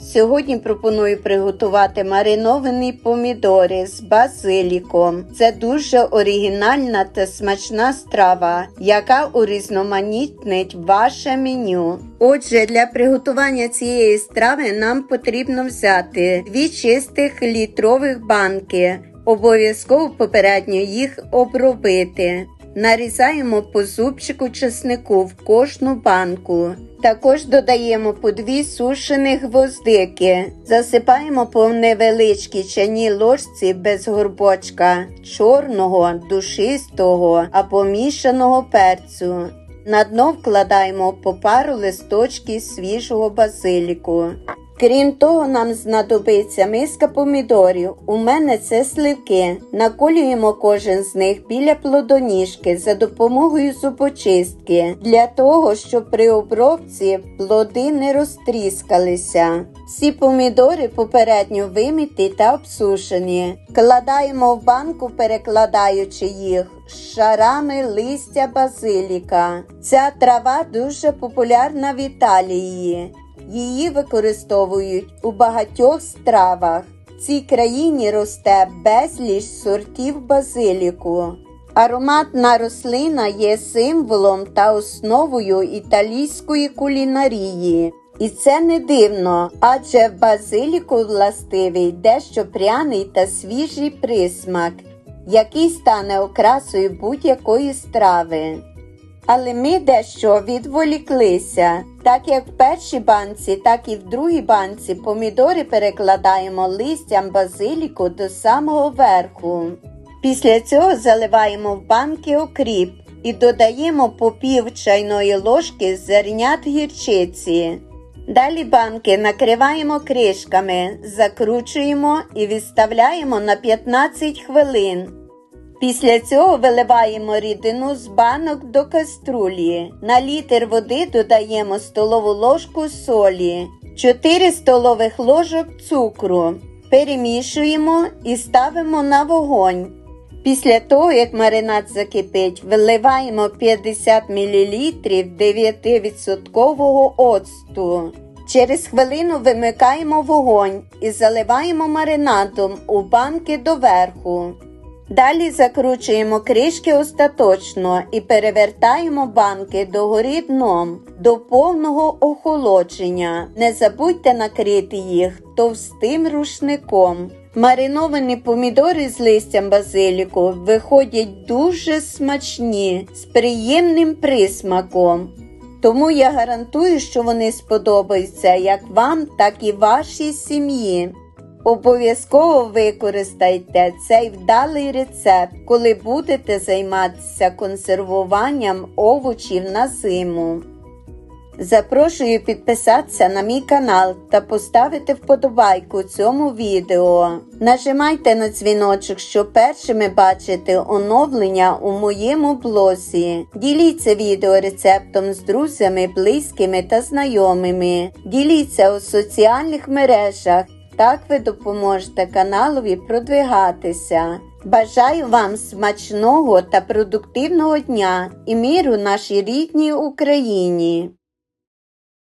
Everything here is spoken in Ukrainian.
Сьогодні пропоную приготувати мариновані помідори з базиліком. Це дуже оригінальна та смачна страва, яка урізноманітнить ваше меню. Отже, для приготування цієї страви нам потрібно взяти дві чистих літрових банки. Обов'язково попередньо їх обробити. Нарізаємо по зубчику чеснику в кожну банку. Також додаємо по дві сушені гвоздики. Засипаємо по невеличкій чайній ложці без горбочка, чорного, душистого або мішаного перцю. На дно вкладаємо по пару листочків свіжого базиліку. Крім того, нам знадобиться миска помідорів. У мене це сливки. Наколюємо кожен з них біля плодоніжки за допомогою зубочистки, для того, щоб при обробці плоди не розтріскалися. Всі помідори попередньо виміті та обсушені. Кладаємо в банку, перекладаючи їх шарами листя базиліка. Ця трава дуже популярна в Італії. Її використовують у багатьох стравах. В цій країні росте безліч сортів базиліку. Ароматна рослина є символом та основою італійської кулінарії. І це не дивно, адже в базиліку властивий дещо пряний та свіжий присмак, який стане окрасою будь-якої страви. Але ми дещо відволіклися. Так як в першій банці, так і в другій банці помідори перекладаємо листям базиліку до самого верху. Після цього заливаємо в банки окріп і додаємо по пів чайної ложки зернят гірчиці. Далі банки накриваємо кришками, закручуємо і відставляємо на 15 хвилин. Після цього виливаємо рідину з банок до каструлі. На літр води додаємо столову ложку солі, 4 столових ложок цукру. Перемішуємо і ставимо на вогонь. Після того, як маринад закипить, виливаємо 50 мл 9% оцту. Через хвилину вимикаємо вогонь і заливаємо маринадом у банки доверху. Далі закручуємо кришки остаточно і перевертаємо банки догори дном до повного охолодження. Не забудьте накрити їх товстим рушником. Мариновані помідори з листям базиліку виходять дуже смачні, з приємним присмаком. Тому я гарантую, що вони сподобаються як вам, так і вашій сім'ї. Обов'язково використайте цей вдалий рецепт, коли будете займатися консервуванням овочів на зиму. Запрошую підписатися на мій канал та поставити вподобайку цьому відео. Нажимайте на дзвіночок, щоб першими бачити оновлення у моєму блозі. Діліться відео рецептом з друзями, близькими та знайомими. Діліться у соціальних мережах. Так ви допоможете каналові продвигатися. Бажаю вам смачного та продуктивного дня і міру нашій рідній Україні!